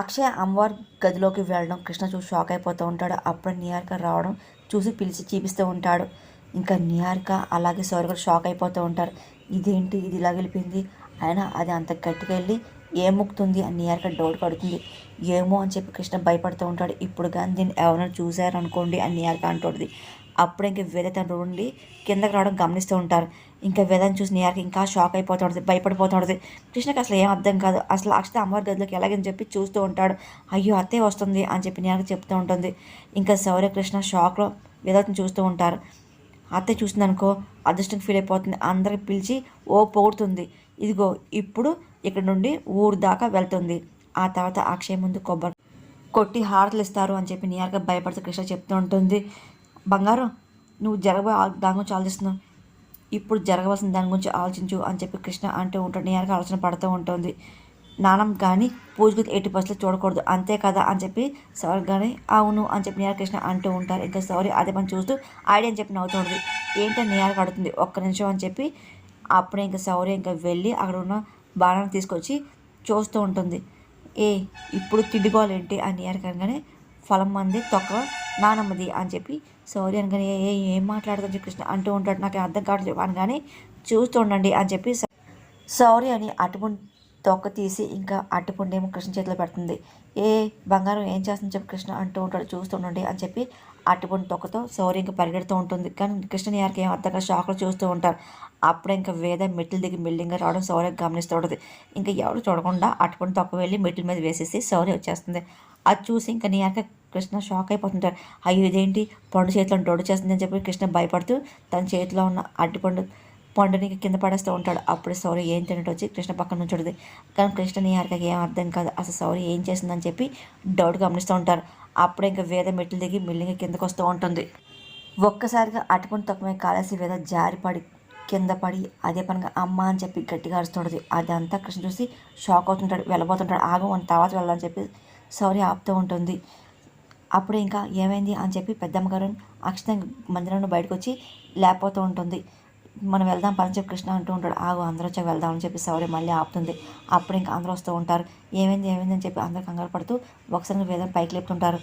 అక్షయ్ అమ్మవారి గదిలోకి వెళ్ళడం కృష్ణ చూసి షాక్ అయిపోతూ ఉంటాడు. అప్పుడు నిహారిక రావడం చూసి పిలిచి చూపిస్తూ ఉంటాడు. ఇంకా నిహారిక అలాగే సౌర్య కూడా షాక్ అయిపోతూ ఉంటారు. ఇదేంటి? ఇది ఇలా గెలిపింది? అయినా అది అంత గట్టిగా వెళ్ళి ఏముక్తుంది అని నిహారిక డౌట్ పడుతుంది ఏమో అని చెప్పి కృష్ణ భయపడుతూ ఉంటాడు. ఇప్పుడు కానీ దీన్ని ఎవరైనా చూశారనుకోండి అని నిహారిక అంటుంది అప్పుడు ఇంక వేద తన నుండి కిందకి రావడం గమనిస్తూ ఉంటారు. ఇంకా వేదాన్ని చూసి నిహారిక ఇంకా షాక్ అయిపోతూ ఉంటుంది భయపడిపోతూ ఉంటుంది కృష్ణకి అసలు ఏం అర్థం కాదు. అసలు అక్షత అమ్మవారి గదిలోకి ఎలాగని చెప్పి చూస్తూ ఉంటాడు. అయ్యో అత్తే వస్తుంది అని చెప్పి నిహారిక చెప్తూ ఉంటుంది. ఇంకా శౌర్య కృష్ణ షాక్లో వేదాన్ని చూస్తూ ఉంటారు. అత్తే చూసిందనుకో అదృష్టం ఫీల్ అయిపోతుంది. అందరికి పిలిచి ఓ పోడుతుంది ఇదిగో ఇప్పుడు ఇక్కడ నుండి ఊరు దాకా వెళ్తుంది. ఆ తర్వాత అక్షయ ముందు కొబ్బరి కొట్టి హారతలు ఇస్తారు అని చెప్పి నియార్గా భయపడుతూ కృష్ణ చెప్తూ ఉంటుంది. బంగారం నువ్వు జరగబోయే ఆ- దాని గురించి ఆలోచిస్తున్నావు. ఇప్పుడు జరగవలసిన దాని గురించి ఆలోచించు అని చెప్పి కృష్ణ అంటూ ఉంటాడు నియార్గా ఆలోచన పడుతూ ఉంటుంది. నానం కానీ పూజకు ఎట్టి బస్సులో చూడకూడదు అంతే కదా అని చెప్పి సౌరి కానీ అవును అని చెప్పి నేర కృష్ణ అంటూ ఉంటారు. ఇంకా సౌరి అదే పని చూస్తూ ఐడియా అని చెప్పి నవ్వుతూ ఉంటుంది. ఏంటో నియార్ కడుతుంది ఒక్క నిమిషం అని చెప్పి అప్పుడే ఇంకా సౌరీ ఇంకా వెళ్ళి అక్కడ ఉన్న బాణాన్ని తీసుకొచ్చి చూస్తూ ఉంటుంది. ఏ ఇప్పుడు తిండిగోలేంటి అని నియార్ కనగానే ఫలం మంది తొక్క నానమ్మది అని చెప్పి. సౌర్య అనగానే ఏ ఏ- ఏం మాట్లాడుతుంది కృష్ణ అంటూ ఉంటాడు. నాకు అర్థం కావట్లేదు అనగానే చూస్తూ ఉండండి అని చెప్పి సౌర్య అని అటుపుండి తొక్క తీసి ఇంకా అటుపుండేమో కృష్ణ చేతిలో పెడుతుంది. ఏ బంగారం ఏం చేస్తుంది చెప్పి కృష్ణ అంటూ ఉంటాడు చూస్తుండండి అని చెప్పి అటువంటి తొక్కతో సౌర్య ఇంకా పరిగెడుతూ ఉంటుంది. కానీ కృష్ణ యారికి ఏం అర్థంగా షాక్లో చూస్తూ ఉంటారు అప్పుడే ఇంకా వేద మెట్లు దిగి బిల్డింగ్ రావడం సౌర్య గమనిస్తూ ఉంటుంది. ఇంకా ఎవరు చూడకుండా అటువంటి తొక్క వెళ్ళి మెట్ల మీద వేసేసి సౌర్య వచ్చేస్తుంది. అది చూసి ఇంకా నీయాక కృష్ణ షాక్ అయిపోతుంటారు అయ్యో ఇదేంటి? పండు చేతిలో డొడ్డు చేస్తుంది అని చెప్పి కృష్ణ భయపడుతూ తన చేతిలో ఉన్న అడ్డుపండు పండుని కింద పడేస్తూ ఉంటాడు. అప్పుడు సౌరి ఏం తినట్టు వచ్చి కృష్ణ పక్కన నుంచుంటుంది కానీ కృష్ణ నిహారికకి ఏం అర్థం కాదు. అసలు సౌరి ఏం చేసిందని చెప్పి డౌట్ గమనిస్తూ ఉంటారు. అప్పుడు ఇంకా వేద మెట్లు దిగి మిల్లింగ్ కిందకు వస్తూ ఉంటుంది. ఒక్కసారిగా అటుకుని తక్కువ కాలేసి వేద జారిపడి కింద పడి అదే పనిగా అమ్మ అని చెప్పి గట్టిగా అరుస్తుంటుంది. అదంతా కృష్ణ చూసి షాక్ అవుతుంటాడు. వెళ్ళబోతుంటాడు. ఆగు మన తర్వాత వెళ్ళాలని చెప్పి సౌరి ఆపుతూ ఉంటుంది. అప్పుడు ఇంకా ఏమైంది అని చెప్పి పెద్దమ్మగారు గారు అక్షత మందిరం బయటకు వచ్చి లేకపోతూ ఉంటుంది. మనం వెళ్దాం పని చెప్పి కృష్ణ అంటూ ఉంటాడు. ఆగు అందరూ వచ్చాక వెళ్దాం అని చెప్పి సౌరి మళ్ళీ ఆపుతుంది. అప్పుడు ఇంకా అందరూ వస్తూ ఉంటారు. ఏమైంది ఏమైంది అని చెప్పి అందరూ కంగారు పడుతూ ఒకసారి వేదం పైకి లేపుతుంటారు.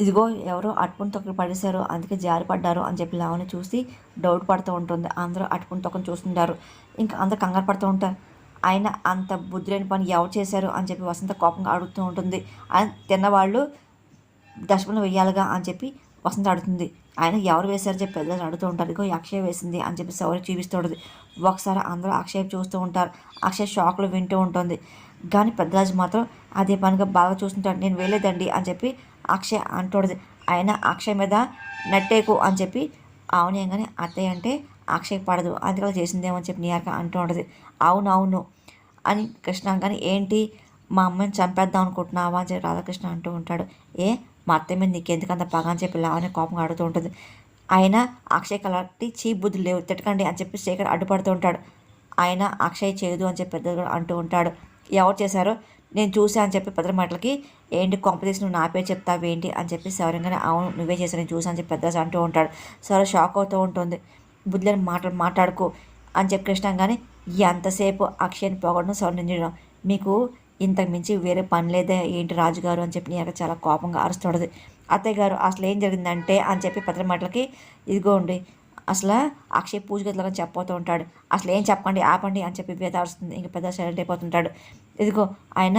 ఇదిగో ఎవరో అటుపుని తొక్కలు పడేశారు అందుకే జారి పడ్డారు అని చెప్పి లావని చూసి డౌట్ పడుతూ ఉంటుంది. అందరూ అటుపుని తొక్కను చూస్తుంటారు. ఇంకా అందరూ కంగారు పడుతూ ఉంటారు. ఆయన అంత బుద్ధి లేని పని ఎవరు చేశారు అని చెప్పి వసంత కోపంగా అడుగుతూ ఉంటుంది. ఆయన తిన్నవాళ్ళు డస్ట్బిన్ వెయ్యాలిగా అని చెప్పి వసంత అడుతుంది ఆయన ఎవరు వేశారు చెప్పి పెద్దలు అడుగుతూ ఉంటారు. ఇగో అక్షయ్ వేసింది అని చెప్పి ఎవరు చూపిస్తుంటుంది ఒకసారి అందరూ అక్షయ్ చూస్తూ ఉంటారు. అక్షయ్ షాక్లో వింటూ ఉంటుంది. కానీ పెద్దరాజు మాత్రం అదే పనిగా బాగా చూస్తుంటాడు. నేను వేయలేదండి అని చెప్పి అక్షయ్ అంటూడదు. ఆయన అక్షయ్ మీద నట్టేకు అని చెప్పి అవునేగానే అత్తయ్య అంటే అక్షయ్ పడదు. అందుకలా చేసిందేమో అని చెప్పి నీయాక అంటూ ఉంటుంది. అవును అవును అని కృష్ణ కానీ ఏంటి మా అమ్మని చంపేద్దాం అనుకుంటున్నావా? అని చెప్పి రాధాకృష్ణ అంటూ ఉంటాడు. ఏ మా అత్తయ్య మీద నీకెందుకంత పగ అని చెప్పి లావనే కోపంగా అడుగుతూ ఉంటుంది. ఆయన అక్షయ్ కలటి చీప్ బుద్ధి లేవు. తిట్టకండి అని చెప్పి శేఖర్ అడ్డుపడుతూ ఉంటాడు. ఆయన అక్షయ్ చేయదు అని చెప్పి పెద్దలు అంటూ ఉంటాడు. ఎవరు చేశారో నేను చూసా అని చెప్పి పెద్ద మాటలకి ఏంటి కాంపిటీస్ నువ్వు నా పేరు చెప్తావు ఏంటి అని చెప్పి సౌరంగానే అవును నువ్వే చేశావు నేను చూసా అని చెప్పి పెద్ద అంటూ ఉంటాడు. సరే షాక్ అవుతూ ఉంటుంది. బుద్ధులని మాటలు మాట్లాడుకో అని చెప్పి కృష్ణ కానీ ఎంతసేపు అక్షయ్ని పొగడడం సౌందర్యం మీకు ఇంతకు మించి వేరే పని లేదే. ఏంటి రాజుగారు అని చెప్పి నేను చాలా కోపంగా అరుస్తుండదు అత్తయ్య గారు అసలు ఏం జరిగిందంటే అని చెప్పి పత్ర మాటలకి ఇదిగోండి. అసలు అక్షయ్ పూజ గదిలో చెప్పబోతూ ఉంటాడు. అసలు ఏం చెప్పండి ఆపండి అని చెప్పి వేద అరుస్తుంది ఇంక పెద్ద సైలెంట్ అయిపోతుంటాడు. ఇదిగో ఆయన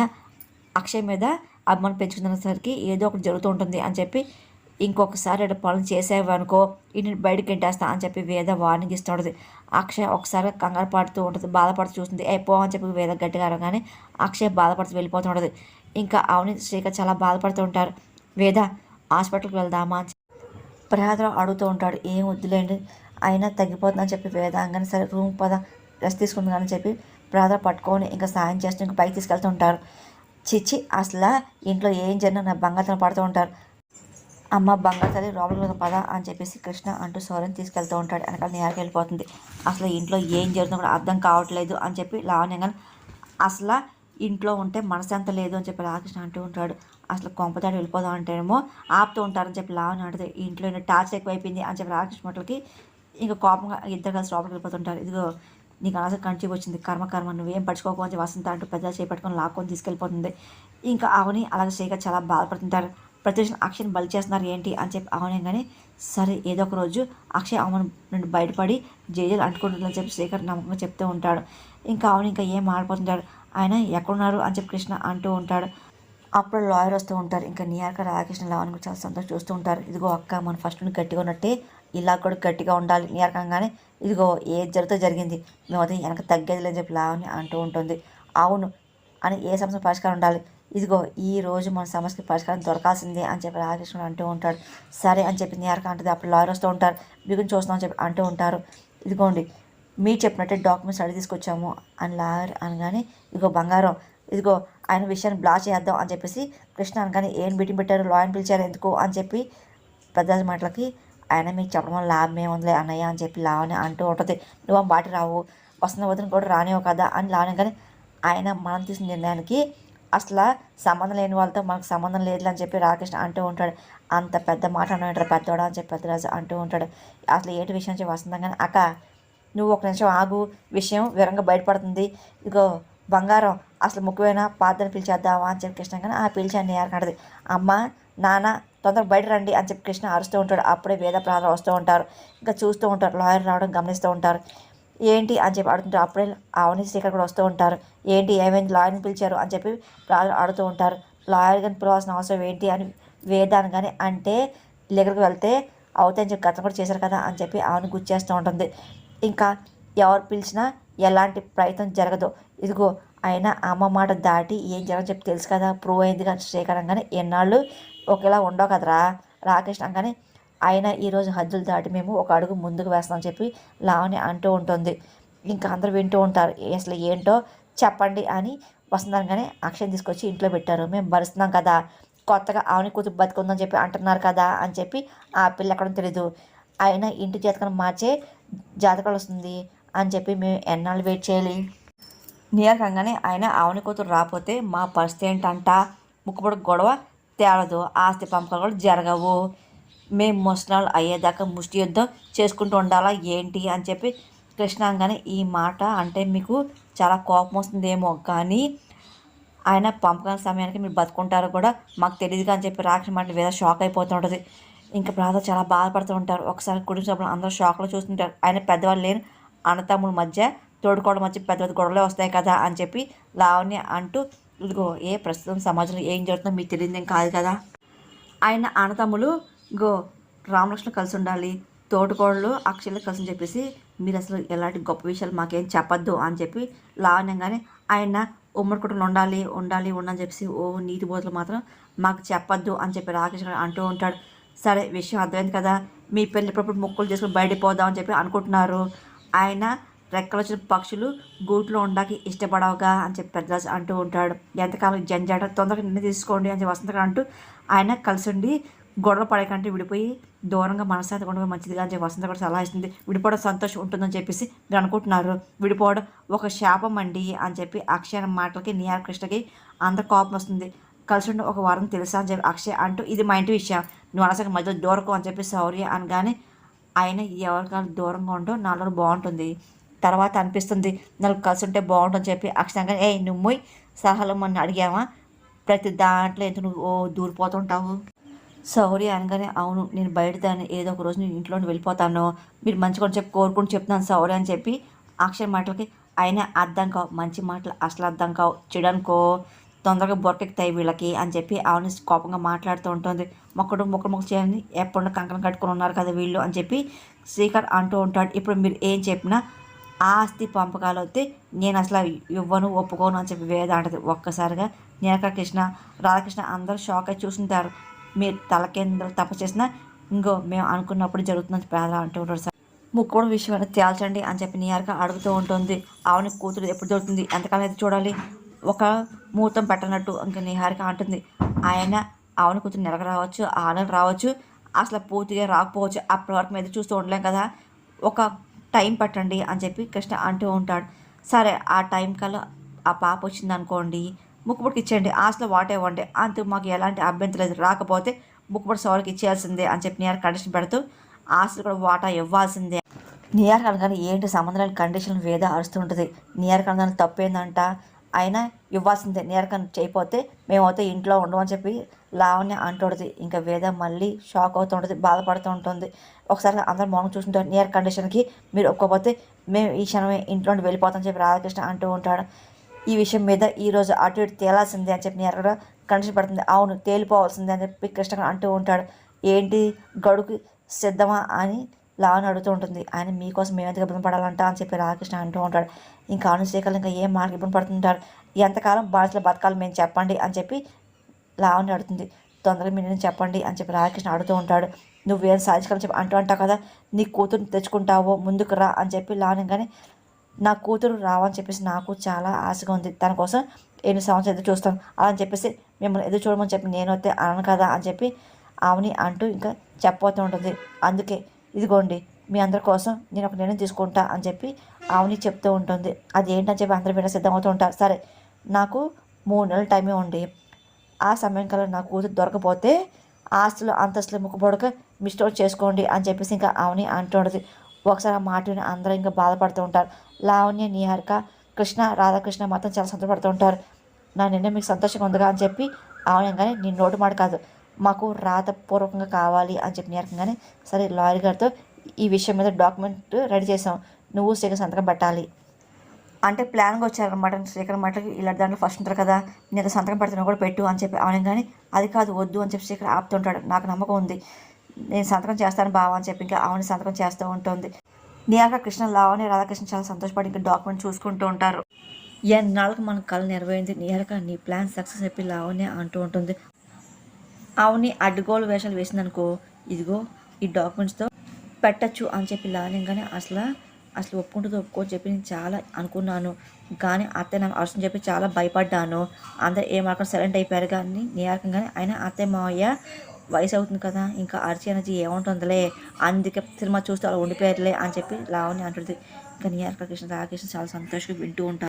అక్షయ్ మీద అభిమానం పెంచుకునేసరికి ఏదో ఒకటి జరుగుతూ ఉంటుంది అని చెప్పి ఇంకొకసారి అటు పనులు చేసేవనుకో ఇంటిని బయటకు ఎంటేస్తా అని చెప్పి వేద వార్నింగ్ ఇస్తుంటుంది. అక్షయ్ ఒకసారి కంగారు పడుతూ ఉంటుంది బాధపడుతూ చూస్తుంది. ఏ పో అని చెప్పి వేద గట్టిగా అనగానే అక్షయ్ బాధపడుతూ వెళ్ళిపోతూ ఉంటుంది. ఇంకా అవని శ్రీకర్ చాలా బాధపడుతూ ఉంటారు. వేద హాస్పిటల్కి వెళ్దామా అని ప్రయాదరావు అడుగుతూ ఉంటాడు. ఏం వద్దులేండి అయినా తగ్గిపోతుందని చెప్పి వేదాంగానే సరే రూమ్ పద రెస్ట్ తీసుకుందామని చెప్పి ప్రయాదరావు పట్టుకొని ఇంకా సాయం చేస్తూ ఇంకా పైకి తీసుకెళ్తుంటారు చిచ్చి అసలు ఇంట్లో ఏం జరిగినా నా బంగారం పడుతూ ఉంటారు. అమ్మ బంగారు తల్లి లోపలికి పద అని చెప్పేసి కృష్ణ అంటూ సౌర్యని తీసుకెళ్తూ ఉంటాడు. వెనకాల నేరకి వెళ్ళిపోతుంది. అసలు ఇంట్లో ఏం జరుగుతుందో కూడా అర్థం కావట్లేదు అని చెప్పి లావణ్యంగా కానీ అసలు ఇంట్లో ఉంటే మనశ్శాంతి లేదు అని చెప్పి రాకృష్ణ అంటూ ఉంటాడు. అసలు కొంపదాడు వెళ్ళిపోదాం అంటేనేమో ఆపుతూ ఉంటారని చెప్పి లావణ్య అంటుంది. ఇంట్లో టార్చ్ ఎక్కువైపోయింది అని చెప్పి రాకృష్ణ మాటలకి ఇంకా కోపంగా ఇద్దరు కలిసి లోపలికి వెళ్ళిపోతుంటారు. ఇదిగో నీకు అనవసరం కంచి వచ్చింది. కర్మ కర్మ నువ్వేం పడుచుకోకు అని వసంత అంటూ పెద్ద చేపట్టుకొని లాక్కొని తీసుకెళ్ళిపోతుంది. ఇంకా అవని అలాగే శ్రీగా చాలా బాధపడుతుంటారు. ప్రతిరోజు అక్షయ్ని బలి చేస్తున్నారు ఏంటి అని చెప్పి అవనే కానీ సరే ఏదో ఒక రోజు అక్షయ్ అవన్ నుండి బయటపడి జైజలు అంటుకుంటుందని చెప్పి శ్రీకర్ నమ్మకంగా చెప్తూ ఉంటాడు. ఇంకా అవును ఇంకా ఏం మాడిపోతుంటాడు ఆయన ఎక్కడున్నారు అని చెప్పి కృష్ణ అంటూ ఉంటాడు. అప్పుడు లాయర్ వస్తూ ఉంటారు. ఇంకా నియార్క రాధాకృష్ణ లవన్ కూడా చాలా సంతోషం చూస్తూ ఉంటారు. ఇదిగో అక్క మన ఫస్ట్ నుండి గట్టిగా ఉన్నట్టే ఇలా కూడా గట్టిగా ఉండాలి. నియార్కంగానే ఇదిగో ఏ జరుగుతో జరిగింది. మేము అది వెనక తగ్గేది లేని చెప్పి లావని అంటూ ఉంటుంది. అవును అని ఏ సమస్య పరిష్కారం ఉండాలి? ఇదిగో ఈ రోజు మన సమస్యకి పరిష్కారం దొరకాల్సిందే అని చెప్పి రాధాకృష్ణుడు అంటూ ఉంటాడు. సరే అని చెప్పి నియార్క అంటుంది. అప్పుడు లాయర్ వస్తూ ఉంటారు. బిగుని చూస్తాం అని చెప్పి అంటూ ఉంటారు. ఇదిగోండి మీరు చెప్పినట్టే డాక్యుమెంట్స్ అడిగి తీసుకొచ్చాము అని లాయర్ అనగానే ఇదిగో బంగారం ఇదిగో ఆయన విషయాన్ని బ్లాక్ చేద్దాం అని చెప్పేసి కృష్ణ అనగానే ఏం మీటింగ్ పెట్టారు? లాయర్ని పిలిచారు ఎందుకు? అని చెప్పి పెద్ద మాటలకి ఆయన మీకు చెప్పడం వల్ల లాభం ఏముందిలే అన్నయ్య అని చెప్పి లావని అంటూ ఉంటుంది. నువ్వు బాటి రావు వస్తున్న వదిన కూడా రానివ్వు కదా అని లావని కానీ ఆయన మనం తీసిన నిర్ణయానికి అసలు సంబంధం లేని వాళ్ళతో మనకు సంబంధం లేదు అని చెప్పి రాకేష్ అంటూ ఉంటాడు. అంత పెద్ద మాట అన్నాడు పెద్దోడా అని చెప్పి పెద్దరాజు అంటూ ఉంటాడు. అసలు ఏటి విషయం చెప్పి వస్తుందా కానీ అక్క నువ్వు ఒక నిమిషం ఆగు. విషయం వివరంగా బయటపడుతుంది. ఇదిగో బంగారం అసలు ముఖ్యమైన పాత్రని పిలిచేద్దామా అని చెప్పి కృష్ణ కానీ ఆ పిలిచాను అంటది అమ్మ నాన్న తొందరగా బయట రండి అని చెప్పి కృష్ణ అరుస్తూ ఉంటాడు. అప్పుడే వేద ప్రాణాలు వస్తూ ఉంటారు. ఇంకా చూస్తూ ఉంటారు. లాయర్ రావడం గమనిస్తూ ఉంటారు. ఏంటి అని చెప్పి అడుగుతుంటారు. అప్పుడే అవని శ్రీకర్ కూడా వస్తూ ఉంటారు. ఏంటి ఏమైంది లాయర్ని పిలిచారు అని చెప్పి ప్రాణాలు ఆడుతూ ఉంటారు. లాయర్ కానీ పిలవాల్సిన అవసరం ఏంటి అని వేదాన్ని కానీ అంటే దగ్గరికి వెళ్తే అవుతాయని చెప్పి గతం కూడా చేశారు కదా అని చెప్పి ఆమెను గుర్చేస్తూ ఉంటుంది. ఇంకా ఎవరు పిలిచినా ఎలాంటి ప్రయత్నం జరగదు. ఇదిగో అయినా అమ్మ మాట దాటి ఏం జరగదు చెప్పి తెలుసు కదా ప్రూవ్ అయింది కానీ శ్రీకరంగానే ఎన్నాళ్ళు ఒకేలా ఉండవు కదరా. రాకేష్ అనగానే ఆయన ఈరోజు హద్దులు దాటి మేము ఒక అడుగు ముందుకు వేస్తామని చెప్పి లావణి అంటూ ఉంటుంది. ఇంకా అందరూ వింటూ ఉంటారు. అసలు ఏంటో చెప్పండి అని వస్తుందనగానే అక్షయం తీసుకొచ్చి ఇంట్లో పెట్టారు. మేము భరిస్తున్నాం కదా. కొత్తగా ఆవుని కూతురు బతుకుందని చెప్పి అంటున్నారు కదా అని చెప్పి ఆ పిల్ల ఎక్కడ తెలీదు. ఆయన ఇంటి జాతకం మార్చే జాతకాలు వస్తుంది అని చెప్పి మేము ఎన్నాళ్ళు వెయిట్ చేయాలి? నీరకంగానే ఆయన ఆవుని కూతురు రాకపోతే మా పరిస్థితి ఏంటంట? ముక్కుపొడి గొడవ తేలదు. ఆస్తి పంపకాలు కూడా జరగవు. మేము ముసలాలు అయ్యేదాకా ముష్టి యుద్ధం చేసుకుంటూ ఉండాలా? ఏంటి? అని చెప్పి కృష్ణంగానే ఈ మాట అంటే మీకు చాలా కోపం వస్తుందేమో. కానీ ఆయన పంపకాల సమయానికి మీరు బతుకుంటారు కూడా మాకు తెలియదు అని చెప్పి రాక్షణ మాట వేరే షాక్ అయిపోతూ ఉంటుంది. ఇంకా ప్రాత చాలా బాధపడుతూ ఉంటారు. ఒకసారి కుటుంబ సభ్యులు అందరూ షాక్లో చూస్తుంటారు. ఆయన పెద్దవాళ్ళు లేని అన్నతమ్ముల మధ్య తోడుకోవడం మధ్య పెద్ద పెద్ద గొడవలే వస్తాయి కదా అని చెప్పి లావణ్య అంటూ ఇదిగో ఏ ప్రస్తుతం సమాజంలో ఏం జరుగుతుందో మీకు తెలియదేం కాదు కదా? ఆయన అన్నతమ్ములు గో రామలక్ష్మణ కలిసి ఉండాలి తోటకోడలు అక్షయలు కలిసి చెప్పేసి మీరు అసలు ఎలాంటి గొప్ప విషయాలు మాకేం చెప్పద్దు అని చెప్పి లావణ్యంగానే ఆయన ఉమ్మడి కుటుంబంలో ఉండాలి ఉండాలి ఉండని చెప్పేసి ఓ నీతి బోధలు మాత్రం మాకు చెప్పద్దు అని చెప్పి రాకేష్ గారు అంటూ ఉంటాడు. సరే విషయం అర్థమైంది కదా మీ పెళ్ళిప్పుడు ముక్కులు చేసుకుని బయటపోదాం అని చెప్పి అనుకుంటున్నారు. ఆయన రెక్కలు వచ్చిన పక్షులు గూట్లో ఉండడానికి ఇష్టపడవుగా అని చెప్పి పెద్దరాజు అంటూ ఉంటాడు. ఎంతకాలం జంజాట తొందరగా నిన్న తీసుకోండి అని చెప్పి వసంతగా అంటూ ఆయన కలిసి ఉండి గొడవ పడకంటే విడిపోయి దూరంగా మనశ్శాంతి ఉండగా మంచిది అని చెప్పి వసంత కూడా సలహా ఇస్తుంది. విడిపోవడం సంతోషం ఉంటుందని చెప్పేసి మీరు అనుకుంటున్నారు. విడిపోవడం ఒక శాపం అండి అని చెప్పి అక్షయ మాటలకి నియార్ కృష్ణకి అంత కోపం వస్తుంది. కలిసి ఉండి ఒక వారం తెలుసా అని చెప్పి అక్షయ్ అంటూ ఇది మా ఇంటి విషయం. నువ్వు అనసరి మధ్యలో దూరకు అని చెప్పి సౌర్య అనగానే ఆయన ఎవరికాలు దూరంగా ఉండో నాలో బాగుంటుంది. తర్వాత అనిపిస్తుంది నాకు కలిసి ఉంటే బాగుంటుందని చెప్పి అక్షరంగా ఏ నువ్వు సలహాలు మొన్న అడిగావా? ప్రతి దాంట్లో ఎంత నువ్వు దూరిపోతుంటావు? సౌరి అనగానే అవును నేను బయట దాన్ని ఏదో ఒక రోజు నేను ఇంట్లో వెళ్ళిపోతాను. మీరు మంచిగా చెప్పి కోరుకుని చెప్తున్నాను సౌరి అని చెప్పి అక్షర మాటలకి అయినా అర్థం కావు మంచి మాటలు అసలు అర్థం కావు. చెడనుకో తొందరగా బొరకెక్కుతాయి వీళ్ళకి అని చెప్పి ఆవిడని కోపంగా మాట్లాడుతూ ఉంటుంది. మొక్కడు మొక్కడు మొక్క చేయాలని ఎప్పుడు కంకణం కట్టుకుని ఉన్నారు కదా వీళ్ళు అని చెప్పి శ్రీకర్ అంటూ ఉంటాడు. ఇప్పుడు మీరు ఏం చెప్పినా ఆస్తి పంపకాలు వస్తే నేను అసలు ఇవ్వను ఒప్పుకోను అని చెప్పి వేద అంటది. ఒక్కసారిగా నీలక కృష్ణ రాధాకృష్ణ అందరూ షాక్ అయి చూసుంటారు. మీరు తలకేంద్ర తప్ప చేసినా ఇంకో మేము అనుకున్నప్పుడు జరుగుతుందని పేద అంటూ ఉంటారు సార్. ముక్కోడు విషయం తేల్చండి అని చెప్పి నీయార్క అడుగుతూ ఉంటుంది. ఆవుని కూతురు ఎప్పుడు దొరుకుతుంది? ఎంతకాలం అయితే చూడాలి? ఒక ముహూర్తం పెట్టనట్టు ఇంకా నిహారిక అంటుంది. ఆయన ఆవుని కూతురు నెలకు రావచ్చు ఆ నెల రావచ్చు అసలు పూర్తిగా రాకపోవచ్చు. అప్పటి వరకు మీద చూస్తూ ఉండలేం కదా. ఒక టైం పట్టండి అని చెప్పి కృష్ణ అంటూ ఉంటాడు. సరే ఆ టైం కల్లా ఆ పాప వచ్చింది అనుకోండి ముక్కుపుడికి ఇచ్చేయండి. ఆశలో వాటే ఇవ్వండి అంత మాకు ఎలాంటి అభ్యంతరం లేదు. రాకపోతే ముక్కుపుడి సవాళ్ళకి ఇచ్చేయాల్సిందే అని చెప్పి నేను కండిషన్ పెడుతూ ఆశలు కూడా వాటా ఇవ్వాల్సిందే. నియర్ కనగానే ఏంటి సంబంధాలు కండిషన్ వేద అరుస్తుంటుంది నియర్ కనగానే తప్పేందంట? అయినా ఇవ్వాల్సిందే. నీరక చేయకపోతే మేమైతే ఇంట్లో ఉండమని చెప్పి లావణ్య అంటుంటుంది ఇంకా వేద మళ్ళీ షాక్ అవుతూ ఉంటుంది బాధపడుతూ ఉంటుంది. ఒకసారి అందరూ మౌనం చూస్తుంటారు నియర్ కండిషన్కి మీరు ఒప్పుకోకపోతే మేము ఈ క్షణమే ఇంట్లో నుండి వెళ్ళిపోతామని చెప్పి రాధాకృష్ణ అంటూ ఉంటాడు. ఈ విషయం మీద ఈరోజు అటు ఇటు తేలాల్సిందే అని చెప్పి నేను కూడా కండిషన్ పడుతుంది అవును తేలిపోవాల్సిందే అని చెప్పి కృష్ణ అంటూ ఉంటాడు. ఏంటి గడుకు సిద్ధమా అని లావని అడుగుతూ ఉంటుంది. ఆయన మీకోసం మేము ఎందుకు ఇబ్బంది పడాలంట అని చెప్పి రాధాకృష్ణ అంటూ ఉంటాడు. ఇంకా అనుశేఖర్ ఇంకా ఏం మార్గం ఇబ్బంది పడుతుంటారు? ఎంతకాలం బానిసలు బతకాలి మేము చెప్పండి అని చెప్పి లావణ్య అడుగుతుంది. తొందరగా మీరు చెప్పండి అని చెప్పి రాధాకృష్ణ అడుగుతూ ఉంటాడు. నువ్వేం సాధించాలని చెప్పి అంటూ అంటావు కదా? నీ కూతురుని తెచ్చుకుంటావో? ముందుకు రా అని చెప్పి లావణ్య కానీ నా కూతురు రావని చెప్పేసి నాకు చాలా ఆశగా ఉంది. తన కోసం ఎన్ని సంవత్సరాలు ఎదురు చూస్తాను అలా అని చెప్పేసి మిమ్మల్ని ఎదురు చూడమని చెప్పి నేను వస్తే అనను కదా అని చెప్పి ఆమెని అంటూ ఇంకా చెప్పబోతూ ఉంటుంది. అందుకే ఇదిగోండి మీ అందరి కోసం నేను ఒక నిర్ణయం తీసుకుంటా అని చెప్పి ఆమెని చెప్తూ ఉంటుంది. అది ఏంటని చెప్పి అందరూ విన సిద్ధమవుతూ ఉంటారు. సరే నాకు మూడు నెలల టైమే ఉంది. ఆ సమయం కల్లా నా కూతురు దొరకపోతే ఆస్తులు అంతస్తులు ముక్కుబొడక మిస్టోర్ చేసుకోండి అని చెప్పేసి ఇంకా ఆమెని అంటుంటుంది ఒకసారి ఆ మాట విని అందరూ ఇంకా బాధపడుతూ ఉంటారు. లావణ్య నిహారిక కృష్ణ రాధాకృష్ణ మాత్రం చాలా సంతోషపడుతూ ఉంటారు. నా నిన్న మీకు సంతోషంగా ఉందిగా అని చెప్పి అవునంగానే నేను నోటు మాట కాదు. మాకు రాతపూర్వకంగా కావాలి అని చెప్పి నిహారికంగానే సరే లాయర్ గారితో ఈ విషయం మీద డాక్యుమెంట్ రెడీ చేసాం నువ్వు శ్రీకర్ సంతకం పెట్టాలి. అంటే ప్లాన్గా వచ్చారనమాట శ్రీకర్ మాటకి ఇలా దాంట్లో ఫస్ట్ ఉంటారు కదా నేను సంతకం పెడుతున్నా కూడా పెట్టు అని చెప్పి అవును కానీ అది కాదు వద్దు అని చెప్పి శ్రీకర్ ఆపుతుంటాడు నాకు నమ్మకం ఉంది. నేను సంతకం చేస్తాను బావా అని చెప్పి ఇంకా ఆవిడ సంతకం చేస్తూ ఉంటుంది. నియాక కృష్ణ లావని రాధాకృష్ణ చాలా సంతోషపడి ఇంకా డాక్యుమెంట్ చూసుకుంటూ ఉంటారు. ఎన్నాళ్ళకి మన కళ నెరవేరింది? నిహారిక నీ ప్లాన్ సక్సెస్ చెప్పి లావణ్య అంటూ ఉంటుంది. అవుని అడ్డుగోలు వేషాలు వేసిందనుకో ఇదిగో ఈ డాక్యుమెంట్స్తో పెట్టచ్చు అని చెప్పి లావణ్యంగానే అసలు అసలు ఒప్పుకుంటుంది ఒప్పుకో చెప్పి నేను చాలా అనుకున్నాను. కానీ అత్తయ్య నా అవసరం చెప్పి చాలా భయపడ్డాను. అందరు ఏమాత్రం సైలెంట్ అయిపోయారు కానీ నియారకంగానే అయినా అత్తయ్య మావయ్య వయసు అవుతుంది కదా ఇంకా అర్చి అనేది ఏముంటుందిలే అందుకే సినిమా చూస్తే అలా ఉండిపోయారులే అని చెప్పి లావణ్య అంటుంది. ఇంకా నియారక కృష్ణ రాకృష్ణ చాలా సంతోషంగా వింటూ ఉంటారు